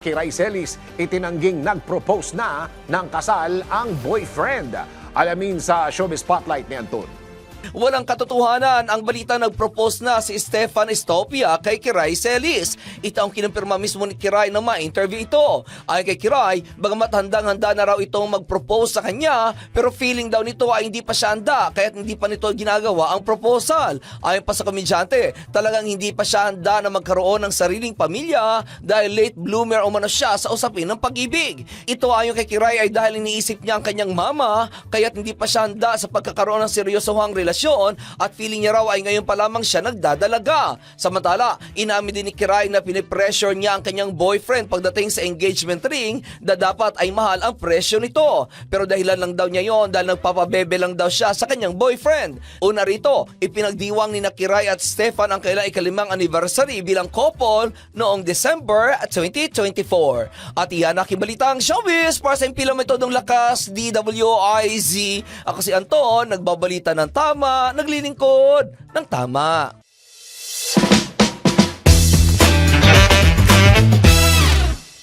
Kay Raicelis, itinangging nag-propose na ng kasal ang boyfriend. Alamin sa Showbiz Spotlight ni Anton. Walang katotohanan ang balita nag-propose na si Stefan Estopia kay Kiray Celis. Ito ang kinumpirma mismo ni Kiray na ma-interview ito. Ayon kay Kiray, bagamat handang-handa na raw itong mag-propose sa kanya, pero feeling daw nito ay hindi pa siya handa kaya hindi pa nito ginagawa ang proposal. Ayon pa sa komedyante, talagang hindi pa siya handa na magkaroon ng sariling pamilya dahil late bloomer umano siya sa usapin ng pag-ibig. Ito ayon kay Kiray ay dahil iniisip niya ang kanyang mama kaya't hindi pa siya handa sa pagkakaroon ng seryosohang relasyon at feeling niya raw ay ngayon pa lamang siya nagdadalaga. Samantala, inamin din ni Kiray na pinipressure niya ang kanyang boyfriend pagdating sa engagement ring na dapat ay mahal ang presyo nito. Pero dahilan lang daw niya yon dahil nagpapabebe lang daw siya sa kanyang boyfriend. Una rito, ipinagdiwang ni na Kiray at Stefan ang kailang ikalimang anniversary bilang couple noong December 2024. At iyan ang kibalitang showbiz para sa impila metodong lakas DWIZ. Ako si Anton, nagbabalita ng tama, naglilingkod ng tama.